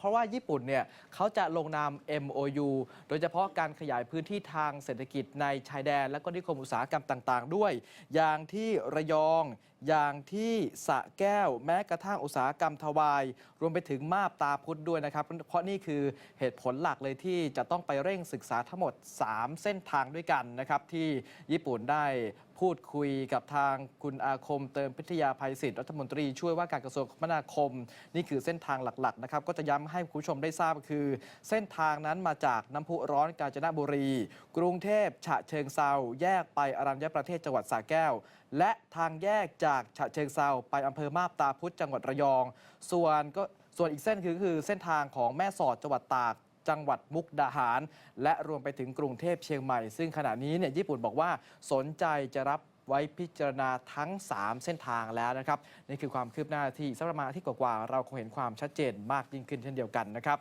เพราะว่าญี่ปุ่นเนี่ยเขาจะลงนาม MOU โดยเฉพาะการขยายพื้นที่ทางเศรษฐกิจในชายแดน และก็นิคมอุตสาหกรรมต่างๆ ด้วย อย่างที่ระยอง อย่างที่สะแก้ว แม้กระทั่งอุตสาหกรรมทวาย รวมไปถึงมาบตาพุธด้วยนะครับ เพราะนี่คือเหตุผลหลักเลยที่จะต้องไปเร่งศึกษาทั้งหมด 3 เส้นทางด้วยกันนะครับที่ญี่ปุ่นได้พูดคุยกับทางคุณอาคมเติมพิทยาภัยศิษย์รัฐมนตรีช่วยว่าการกระทรวงคมนาคม นี่คือเส้นทางหลักๆนะครับก็จะย้ำให้คุณผู้ชมได้ทราบก็คือ เส้นทางนั้นมาจากน้ำพุร้อนกาญจนบุรี กรุงเทพฉะเชิงเซาแยกไปอรัญญประเทศจังหวัดสระแก้ว และทางแยกจากฉะเชิงเซาไปอำเภอมาบตาพุธจังหวัดระยอง ส่วนก็ส่วนอีกเส้นคือคือเส้นทางของแม่สอดจังหวัดตากจังหวัดมุกดาหาร และรวมไปถึงกรุงเทพเชียงใหม่ ซึ่งขณะนี้เนี่ยญี่ปุ่นบอกว่าสนใจจะรับ ไว้พิจารณาทั้ง 3 เส้นทางแล้วนะครับนี่คือความคืบหน้าที่สักประมาณอาที่กว่าๆเราคงเห็นความชัดเจนมากยิ่งขึ้นเช่นเดียวกันนะครับ